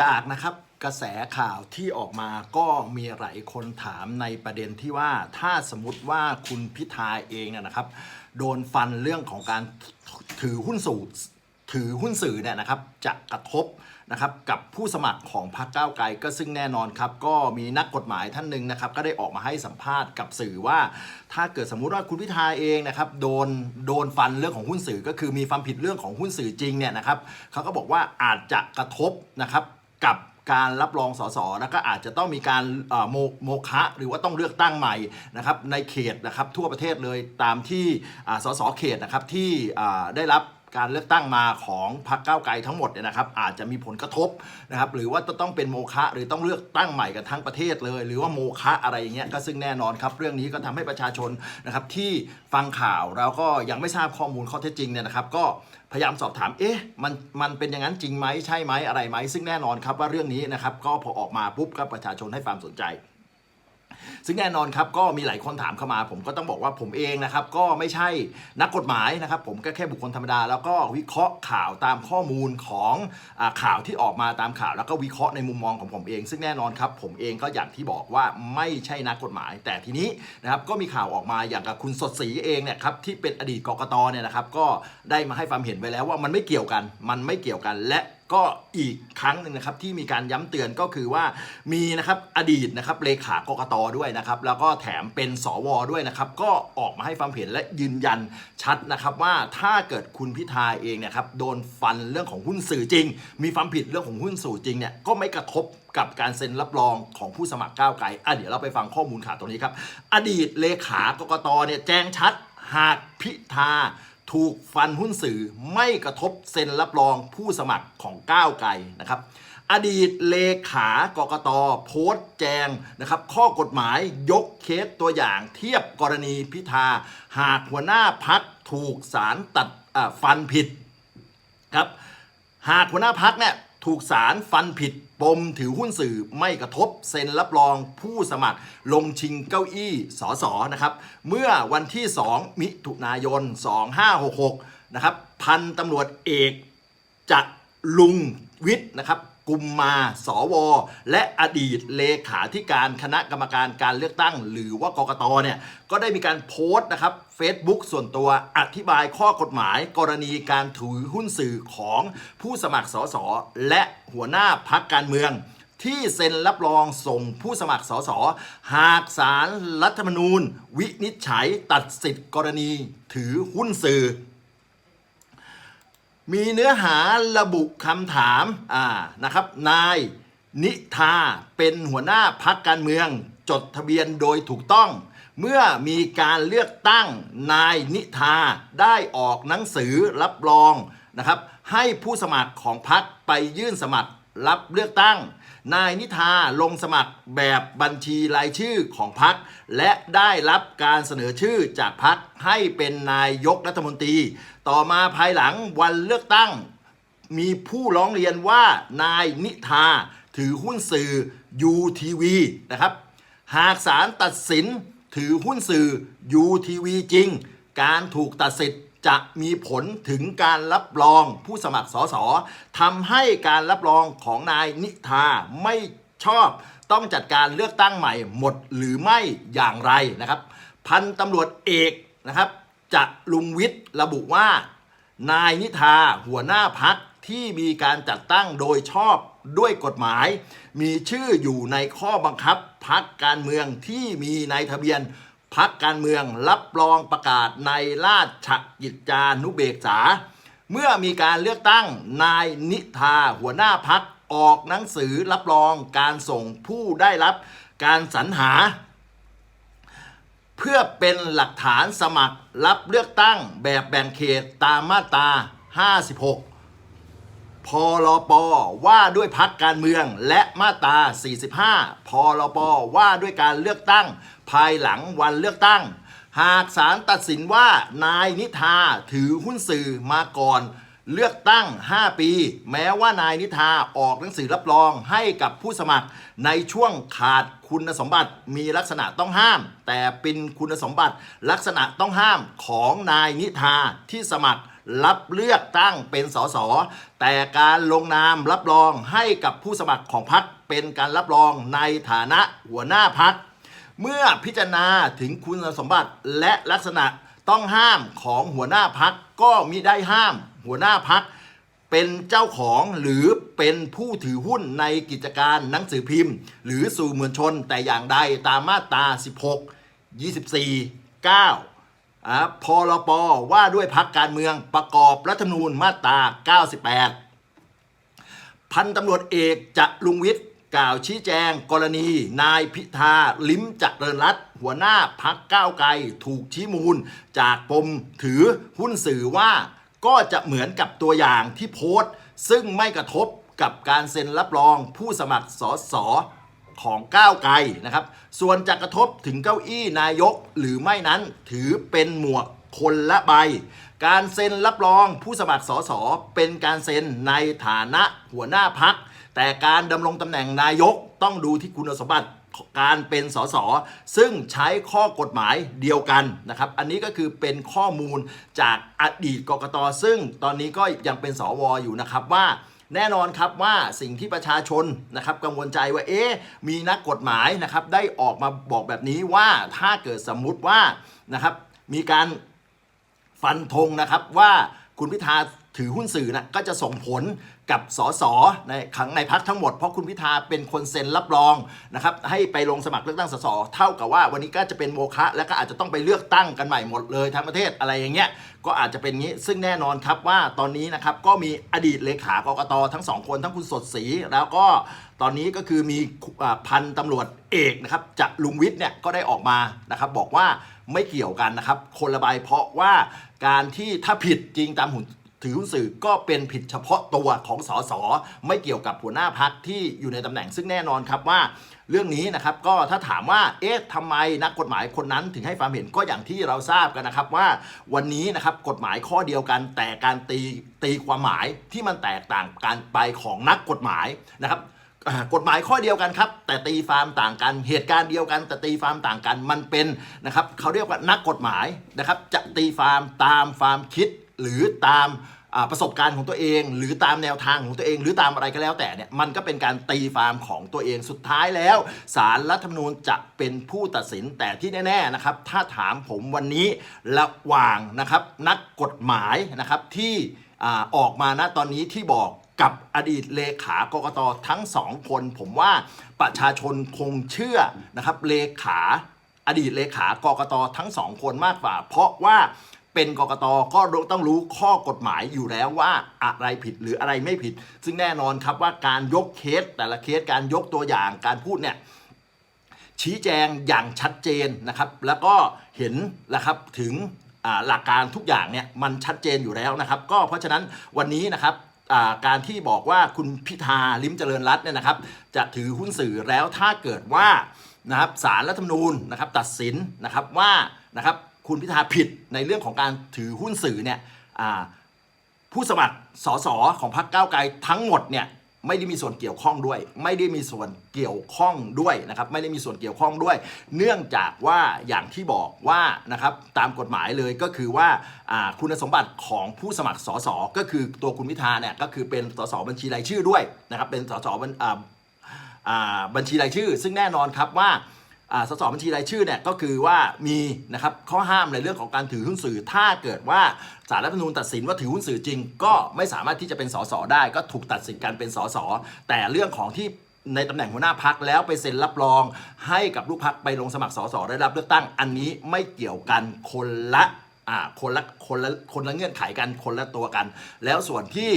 จากนะครับกระแสข่าวที่ออกมาก็มีหลายคนถามในประเด็นที่ว่าถ้าสมมติว่าคุณพิธาเองนะครับ โดนฟันเรื่องของการถือหุ้นสื่อถือหุ้นสื่อเนี่ยนะครับจะกระทบนะครับกับผู้สมัครของพรรคก้าวไกลก็ซึ่งแน่นอนครับ ก็มีนักกฎหมายท่านหนึ่งนะครับ ก็ได้ออกมาให้สัมภาษณ์กับสื่อว่า ถ้าเกิดสมมุติว่าคุณพิธาเองนะครับโดนโดนฟันเรื่องของหุ้นสื่อ ก็คือมีความผิดเรื่องของหุ้นสื่อจริงเนี่ยนะครับเขาก็บอกว่าอาจจะกระทบนะครับ กับการรับรองสสแล้วก็อาจจะต้องมีการโมโมคะหรือว่าต้องเลือกตั้งใหม่นะครับในเขตนะครับทั่วประเทศเลยตามที่สสเขตนะครับที่ได้รับ การเลือกตั้งมาของพรรคก้าวไกลทั้งหมดเนี่ยนะครับ อาจจะมีผลกระทบนะครับ หรือว่าจะต้องเป็นโมฆะหรือต้องเลือกตั้งใหม่กันทั้งประเทศเลย หรือว่าโมฆะอะไรอย่างเงี้ยก็ซึ่งแน่นอนครับ เรื่องนี้ก็ทำให้ประชาชนนะครับที่ฟังข่าวแล้วก็ยังไม่ทราบข้อมูลข้อเท็จจริงเนี่ยนะครับ ก็พยายามสอบถาม เอ๊ะ มัน มันเป็นอย่างนั้นจริงไหม ใช่ไหม อะไรไหม ซึ่งแน่นอนครับว่าเรื่องนี้นะครับ ก็พอออกมาปุ๊บก็ประชาชนให้ความสนใจ ซึ่งแน่นอนครับก็มีหลายคนถามเข้ามา ผมก็ต้องบอกว่าผมเองนะครับก็ไม่ใช่นักกฎหมายนะครับ ผมก็แค่บุคคลธรรมดา แล้วก็วิเคราะห์ข่าวตามข้อมูลของอข่าวที่ออกมาตามข่าว แล้วก็วิเคราะห์ในมุมมองของผมเอง ซึ่งแน่นอนครับผมเองก็อย่างที่บอกว่าไม่ใช่นักกฎหมาย แต่ทีนี้นะครับก็มีข่าวออกมาอย่างกับคุณสดศรีเองเนี่ยครับที่เป็นอดีตกกตเนี่ยนะครับก็ได้มาให้ความเห็นไว้แล้วว่ามันไม่เกี่ยวกัน มันไม่เกี่ยวกันและ ก็อีกครั้งหนึ่งนะครับที่มีการย้ำเตือนก็คือว่ามีนะครับอดีตนะครับเลขากกตด้วยนะครับแล้วก็แถมเป็นสวด้วยนะครับก็ออกมาให้ความเห็นและยืนยันชัดนะครับว่าถ้าเกิดคุณพิธาเองเนะครับโดนฟันเรื่องของหุ้นสื่อจริง มีความผิดเรื่องของหุ้นสื่อจริงเนี่ยก็ไม่กระทบกับการเซ็นรับรองของผู้สมัครก้าวไกลอะเดี๋ยวเราไปฟังข้อมูลข่าวตรงนี้ครับอดีตเลขากกตเนี่ยแจ้งชัดหากพิธา ถูกฟันหุ้นสื่อไม่กระทบเซ็นรับรองผู้สมัครของก้าวไกลนะครับ อดีตเลขากกตโพสต์แจงนะครับ ข้อกฎหมายยกเคสตัวอย่างเทียบกรณีพิธา หากหัวหน้าพักถูกศาลตัดฟันผิดครับ หากหัวหน้าพักเนี่ย ถูกศาลฟันผิดปมถือหุ้นสื่อไม่กระทบเซ็นรับรองผู้สมัครลงชิงเก้าอี้สสนะครับ เมื่อวันที่ 2 มิถุนายน 2566 นะครับ พันตำรวจเอกจะลุงวิทย์นะครับ กุมมาสว และอดีตเลขาธิการคณะกรรมการการเลือกตั้ง หรือว่ากกตเนี่ยก็ได้มีการโพสต์นะครับ Facebook ส่วนตัวอธิบายข้อกฎหมาย กรณีการถือหุ้นสื่อของผู้สมัครสสและหัวหน้าพักการเมืองที่เซ็นรับรองส่งผู้สมัครสสหากสารรัฐธรรมนูญ วินิจฉัยตัดสิทธิกรณีถือหุ้นสื่อ มีเนื้อหาระบุคำถามอ่านะครับ นายนิธาเป็นหัวหน้าพักการเมือง จดทะเบียนโดยถูกต้อง เมื่อมีการเลือกตั้งนายนิธาได้ออกหนังสือรับรองนะครับ ให้ผู้สมัครของพักไปยื่นสมัครรับเลือกตั้ง นายนิธาลงสมัครแบบบัญชีรายชื่อของพัก และได้รับการเสนอชื่อจากพักให้เป็นนายกรัฐมนตรี ต่อมาภายหลังวันเลือกตั้ง มีผู้ร้องเรียนว่านายนิธาถือหุ้นสื่อ UTV นะครับ หากศาลตัดสินถือหุ้นสื่อ UTV จริง การถูกตัดสิทธิ์จะมีผลถึงการรับรองผู้สมัครสสทำให้การรับรองของนายนิธาไม่ชอบ ต้องจัดการเลือกตั้งใหม่หมดหรือไม่อย่างไรนะครับ พันตำรวจเอกนะครับ จะลุงวิทย์ระบุว่า นายนิธาหัวหน้าพักที่มีการจัดตั้งโดยชอบด้วยกฎหมาย มีชื่ออยู่ในข้อบังคับพักการเมืองที่มีในทะเบียนพักการเมืองรับรองประกาศในราชกิจจานุเบกษา เมื่อมีการเลือกตั้งนายนิธาหัวหน้าพักออกหนังสือรับรองการส่งผู้ได้รับการสรรหา เพื่อเป็นหลักฐานสมัครรับเลือกตั้งแบบแบ่งเขตตามมาตรา 56 พรปว่าด้วยพักการเมืองและมาตรา 45 พรปว่าด้วยการเลือกตั้ง ภายหลังวันเลือกตั้ง หากศาลตัดสินว่านายนิธาถือหุ้นสื่อมาก่อน เลือกตั้ง 5 ปี แม้ว่านายนิธาออกหนังสือรับรองให้กับผู้สมัคร ในช่วงขาดคุณสมบัติมีลักษณะต้องห้าม แต่เป็นคุณสมบัติลักษณะต้องห้ามของนายนิธาที่สมัครรับเลือกตั้งเป็นสสแต่การลงนามรับรองให้กับผู้สมัครของพรรคเป็นการรับรองในฐานะหัวหน้าพรรคเมื่อพิจารณาถึงคุณสมบัติและลักษณะต้องห้ามของหัวหน้าพักก็มิได้ห้าม หัวหน้าพักเป็นเจ้าของหรือเป็นผู้ถือหุ้นในกิจการหนังสือพิมพ์ หรือสู่อมวลชนแต่อย่างใดตามมาตรา 16 24 9อ่าพรปว่าด้วยพักการเมืองประกอบรัฐธรรมนูญมาตรา 98 พันตำรวจเอกจะลุงวิทย์กล่าวชี้แจงกรณี นายพิธาลิ้มจักรเริญรัตน์หัวหน้าพักก้าวไกลถูกชี้มูล จากปมถือหุ้นสื่อว่า ก็จะเหมือนกับตัวอย่างที่โพสต์ ซึ่งไม่กระทบกับการเซ็นรับรองผู้สมัครสสของก้าวไกลนะครับ ส่วนจะกระทบถึงเก้าอี้นายกหรือไม่นั้นถือเป็นหมวกคนละใบ การเซ็นรับรองผู้สมัครสสเป็นการเซ็นในฐานะหัวหน้าพัก แต่การดำรงตำแหน่งนายกต้องดูที่คุณสมบัติ การเป็นสสซึ่งใช้ข้อกฎหมายเดียวกันนะครับ อันนี้ก็คือเป็นข้อมูลจากอดีตกกตซึ่งตอนนี้ก็ยังเป็นสวอยู่นะครับว่าแน่นอนครับว่าสิ่งที่ประชาชนนะครับกังวลใจว่าเอ๊ะมีนักกฎหมายนะครับได้ออกมาบอกแบบนี้ว่าถ้าเกิดสมมุติว่านะครับมีการฟันธงนะครับว่าคุณพิธา ถือหุ้นสื่อนะก็จะส่งผลกับสสในขังในพักทั้งหมด เพราะคุณพิธาเป็นคนเซ็นรับรองนะครับให้ไปลงสมัครเลือกตั้งสสเท่ากับว่าวันนี้ก็จะเป็นโมฆะและก็อาจจะต้องไปเลือกตั้งกันใหม่หมดเลยทั้งประเทศอะไรอย่างเงี้ยก็อาจจะเป็นงี้ซึ่งแน่นอนครับว่าตอนนี้นะครับก็มีอดีตเลขากรกตทั้งสองคนทั้งคุณสดศรีแล้วก็ตอนนี้ก็คือมีอพันตำรวจเอกนะครับจากลุงวิทย์เนี่ยก็ได้ออกมานะครับบอกว่าไม่เกี่ยวกันนะครับคนละใบเพราะว่าการที่ถ้าผิดจริงตามหุ่น ถือหุ้นสื่อก็เป็นผิดเฉพาะตัวของสสไม่เกี่ยวกับหัวหน้าพักที่อยู่ในตำแหน่งซึ่งแน่นอนครับว่า เรื่องนี้นะครับก็ถ้าถามว่าเอ๊ะทำไมนักกฎหมายคนนั้นถึงให้ความเห็นก็อย่างที่เราทราบกันนะครับว่าวันนี้นะครับกฎหมายข้อเดียวกัน แต่การตีตีความหมายที่มันแตกต่างกันไปของนักกฎหมายนะครับกฎหมายข้อเดียวกันครับ แต่ตีความต่างกัน เหตุการณ์เดียวกัน แต่ตีความต่างกันมันเป็นนะครับเขาเรียกว่านักกฎหมายนะครับจะตีความตามความคิด หรือตามประสบการณ์ของตัวเอง หรือตามแนวทางของตัวเอง หรือตามอะไรก็แล้วแต่เนี่ยมันก็เป็นการตีความของตัวเองสุดท้ายแล้วสารรัฐธรรมนูญจะเป็นผู้ตัดสินแต่ที่แน่ๆนะครับถ้าถามผมวันนี้ระหว่างนะครับนักกฎหมายนะครับที่อออกมาณตอนนี้ที่บอกกับอดีตเลขากกตทั้งสองคน ผมว่าประชาชนคงเชื่อนะครับเลขาอดีตเลขากกตทั้งสองคนมากกว่า เพราะว่า เป็นกกตก็ต้องรู้ข้อกฎหมายอยู่แล้วว่าอะไรผิดหรืออะไรไม่ผิด ซึ่งแน่นอนครับว่าการยกเคสแต่ละเคสการยกตัวอย่างการพูดเนี่ยชี้แจงอย่างชัดเจนนะครับ แล้วก็เห็นนะครับถึงหลักการทุกอย่างเนี่ยมันชัดเจนอยู่แล้วนะครับ ก็เพราะฉะนั้นวันนี้นะครับการที่บอกว่าคุณพิธาลิมเจริญรัตน์เนี่ยนะครับ จะถือหุ้นสื่อแล้วถ้าเกิดว่านะครับสารรัฐธรรมนูญนะครับตัดสินนะครับว่านะครับ คุณพิธาผิดในเรื่องของการถือหุ้นสื่อเนี่ยผู้สมัครสสของพรรคก้าวไกลทั้งหมดเนี่ยไม่ได้มีส่วนเกี่ยวข้องด้วย ไม่ได้มีส่วนเกี่ยวข้องด้วยนะครับไม่ได้มีส่วนเกี่ยวข้องด้วย เนื่องจากว่าอย่างที่บอกว่านะครับตามกฎหมายเลยก็คือว่าคุณสมบัติของผู้สมัครสสก็คือตัวคุณพิธาเนี่ยก็คือเป็นสสบัญชีรายชื่อด้วยนะครับเป็นสสบัญอ่าอ่าบัญชีรายชื่อ ซึ่งแน่นอนครับว่าอ่า สสบัญชีรายชื่อเนี่ยก็คือว่ามีนะครับข้อห้ามในเรื่องของการถือหุ้นสื่อ ถ้าเกิดว่าสารรัฐธรรมนูญตัดสินว่าถือหุ้นสื่อจริง ก็ไม่สามารถที่จะเป็นสสได้ ก็ถูกตัดสินการเป็นสสแต่เรื่องของที่ในตำแหน่งหัวหน้าพักแล้วไปเซ็นรับรอง ให้กับลูกพักไปลงสมัครสสได้รับเลือกตั้งอันนี้ไม่เกี่ยวกันคนละอ่าคนละคนละคนละเงื่อนไขกันคนละตัวกัน แล้วส่วนที่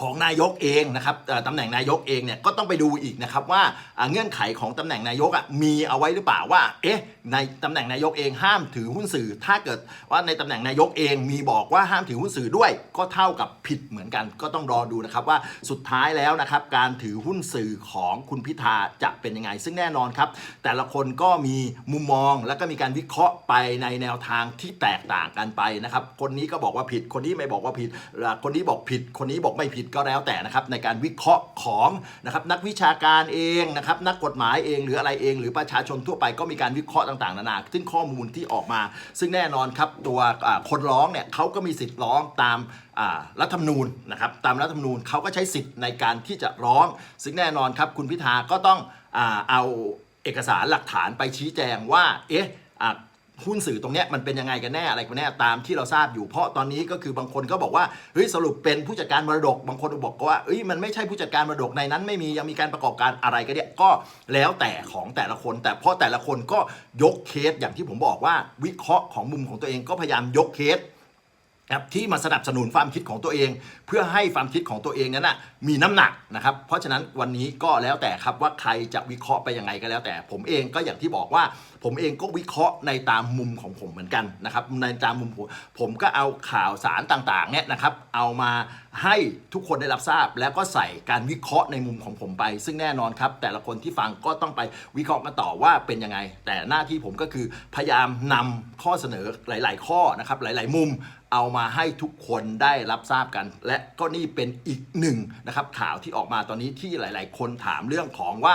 ของนายกเองนะครับตำแหน่งนายกเองเนี่ยก็ต้องไปดูอีกนะครับว่าเงื่อนไขของตำแหน่งนายกมีเอาไว้หรือเปล่าว่าเอ๊ะในตำแหน่งนายกเองห้ามถือหุ้นสื่อ ถ้าเกิดว่าในตำแหน่งนายกเองมีบอกว่าห้ามถือหุ้นสื่อด้วย ก็เท่ากับผิดเหมือนกัน ก็ต้องรอดูนะครับว่าสุดท้ายแล้วนะครับการถือหุ้นสื่อของคุณพิธาจะเป็นยังไง ซึ่งแน่นอนครับ แต่ละคนก็มีมุมมองแล้วก็มีการวิเคราะห์ไปในแนวทางที่แตกต่างกันไปนะครับคนนี้ก็บอกว่าผิดคนนี้ไม่บอกว่าผิด คนนี้บอกผิด คนนี้บอกไม่ผิดผิดก็แล้วแต่นะครับในการวิเคราะห์ของนะครับนักวิชาการเองนะครับนักกฎหมายเองหรืออะไรเอง หรือประชาชนทั่วไปก็มีการวิเคราะห์ต่างๆนานาซึ่งข้อมูลที่ออกมา ซึ่งแน่นอนครับตัวคนร้องเนี่ยเขาก็มีสิทธิ์ร้องตามรัฐธรรมนูญนะครับตามรัฐธรรมนูญเขาก็ใช้สิทธิ์ในการที่จะร้อง ซึ่งแน่นอนครับคุณพิธาก็ต้องอเอาเอกสารหลักฐานไปชี้แจงว่าเอ๊ะ หุ้นสื่อตรงเนี้ยมันเป็นยังไงกันแน่อะไรกันแน่ตามที่เราทราบอยู่ เพราะตอนนี้ก็คือบางคนก็บอกว่าเฮ้ยสรุปเป็นผู้จัดการมรดก บางคนบอกว่าเอ้ยมันไม่ใช่ผู้จัดการมรดกในนั้นไม่มียังมีการประกอบการอะไรกันเนี่ยก็แล้วแต่ของแต่ละคน แต่เพราะแต่ละคนก็ยกเคสอย่างที่ผมบอกว่าวิเคราะห์ของมุมของตัวเองก็พยายามยกเคส ครับที่มาสนับสนุนความคิดของตัวเอง เพื่อให้ความคิดของตัวเองนั้นนะมีน้ำหนักนะครับ เพราะฉะนั้นวันนี้ก็แล้วแต่ครับว่าใครจะวิเคราะห์ไปยังไงก็แล้วแต่ ผมเองก็อย่างที่บอกว่า ผมเองก็วิเคราะห์ในตามมุมของผมเหมือนกันนะครับในตามมุมผมผมก็เอาข่าวสารต่างๆเนี่ยนะครับ เอามาให้ทุกคนได้รับทราบ แล้วก็ใส่การวิเคราะห์ในมุมของผมไป ซึ่งแน่นอนครับ แต่ละคนที่ฟังก็ต้องไปวิเคราะห์มาต่อว่าเป็นยังไง แต่หน้าที่ผมก็คือพยายามนำข้อเสนอหลาย ๆ ข้อนะครับหลาย ๆ มุมเอามาให้ทุกคนได้รับทราบกัน และก็นี่เป็นอีกหนึ่งนะครับข่าวที่ออกมาตอนนี้ที่หลาย ๆ คนถามเรื่องของว่า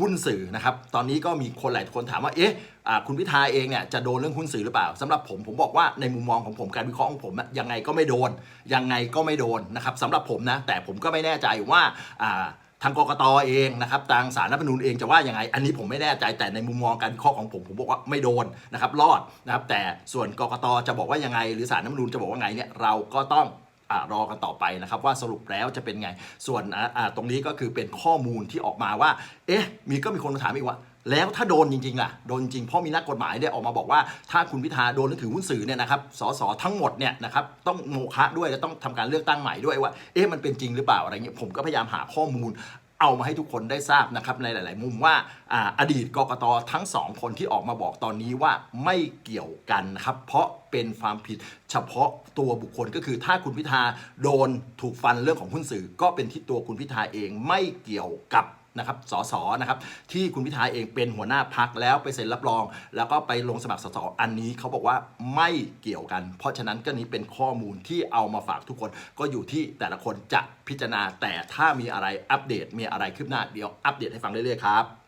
หุ้นสื่อนะครับ ตอนนี้ก็มีคนหลายคนถามว่า เอ๊ะอ่าคุณพิธาเองเนี่ยจะโดนเรื่องหุ้นสื่อหรือเปล่าสำหรับผมผมบอกว่าในมุมมองของผมการวิเคราะห์ของผมยังไงก็ไม่โดน ยังไงก็ไม่โดนนะครับสำหรับผมนะ แต่ผมก็ไม่แน่ใจว่าทางกกตเองนะครับทางสารรัฐธรรมนูญเองจะว่ายังไง อันนี้ผมไม่แน่ใจแต่ในมุมมองการวิเคราะห์ของผมผมบอกว่าไม่โดนนะครับรอดนะครับแต่ส่วนกกตจะบอกว่ายังไง หรือสารรัฐธรรมนูญจะบอกว่าไงเนี่ยเราก็ต้อง รอกันต่อไปนะครับว่าสรุปแล้วจะเป็นไง ส่วนตรงนี้ก็คือเป็นข้อมูลที่ออกมาว่า เอ๊ะ มีก็มีคนมาถามอีกว่า แล้วถ้าโดนจริงๆล่ะ โดนจริงเพราะมีนักกฎหมายได้ออกมาบอกว่า ถ้าคุณพิธาโดนเรื่องถือหุ้นสื่อเนี่ยนะครับ สสทั้งหมดเนี่ยนะครับต้องโมฆะด้วยและต้องทำการเลือกตั้งใหม่ด้วยว่า เอ๊ะมันเป็นจริงหรือเปล่าอะไรเงี้ย ผมก็พยายามหาข้อมูล เอามาให้ทุกคนได้ทราบนะครับในหลาย ๆ มุมว่าอาอดีตกกตทั้งสองคนที่ออกมาบอกตอนนี้ว่าไม่เกี่ยวกันนะครับ เพราะเป็นความผิดเฉพาะตัวบุคคลก็คือถ้าคุณพิธาโดนถูกฟันเรื่องของหุ้นสื่อ ก็เป็นที่ตัวคุณพิธาเองไม่เกี่ยวกับ นะครับสสนะครับที่คุณพิธาเองเป็นหัวหน้าพักแล้วไปเซ็นรับรอง แล้วก็ไปลงสมัครสสอันนี้เขาบอกว่าไม่เกี่ยวกัน เพราะฉะนั้นก็นี้เป็นข้อมูลที่เอามาฝากทุกคนก็อยู่ที่แต่ละคนจะพิจารณาแต่ถ้ามีอะไรอัปเดตมีอะไรคืบหน้าเดี๋ยวอัปเดตให้ฟังเรื่อยๆครับ